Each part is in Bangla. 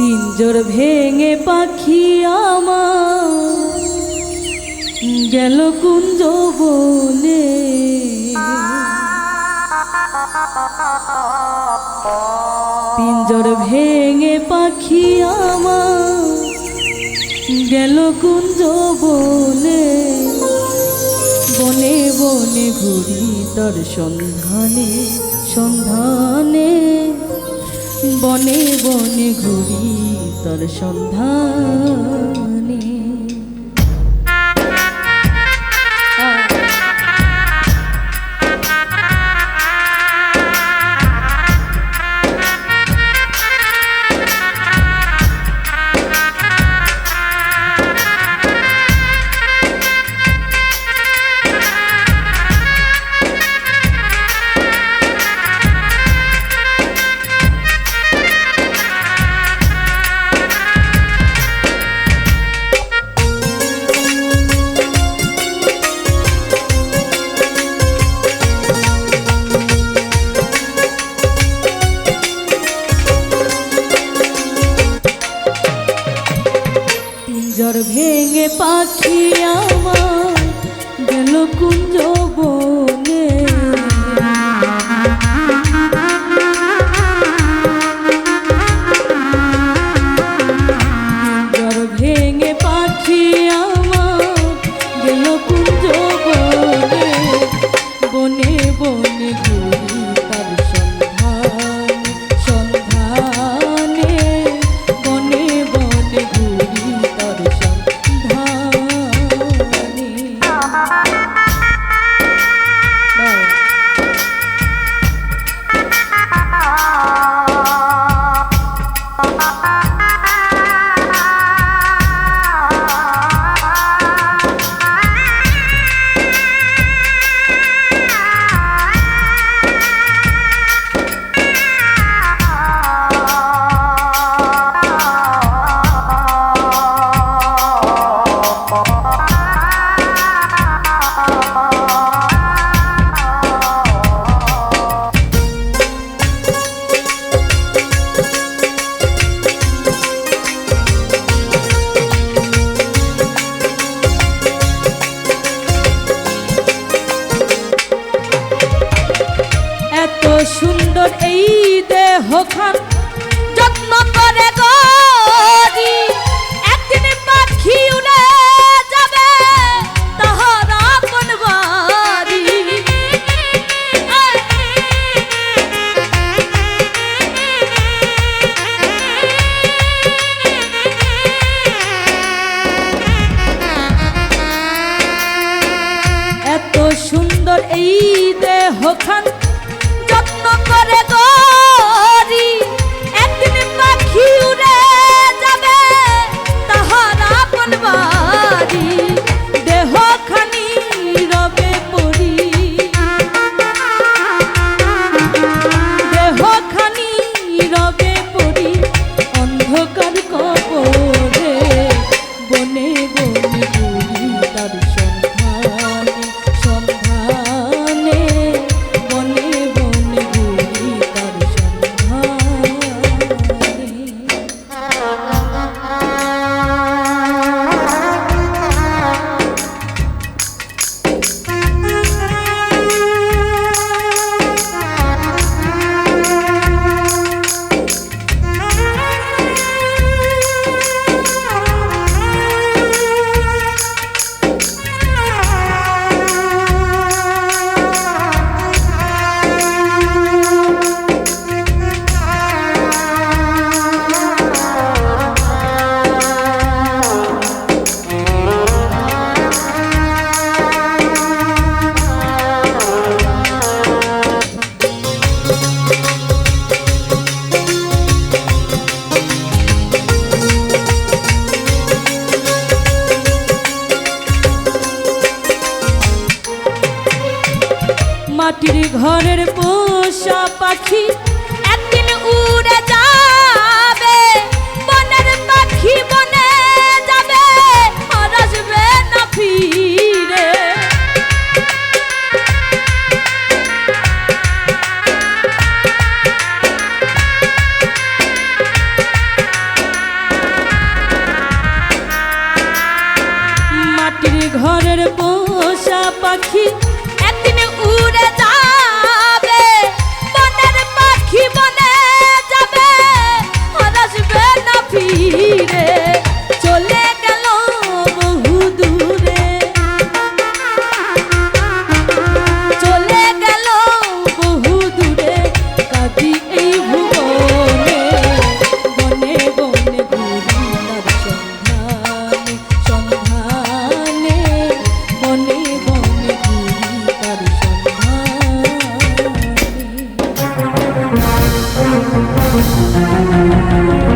পিঞ্জর ভেঙে পাখি আমার। গেল কুঞ্জ বলে পিঞ্জর ভেঙে পাখি আমার। গেল কুঞ্জ বলে বনে বনে ঘুরি তার সন্ধানে সন্ধানে। বনে বনে ঘুরি তর সন্ধানে। দেহখান মাটির ঘরের পোষা পাখি। একদিন উড়ে যা Thank you.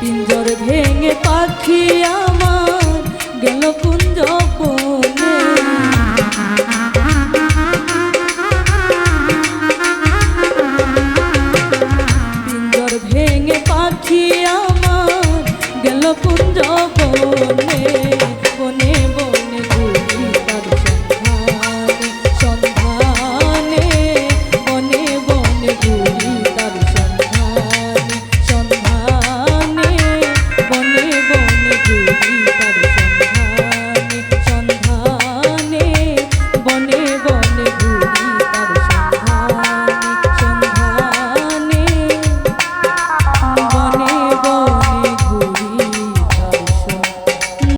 পিঞ্জর ভেঙে পাখি আমার গেল কুঞ্জ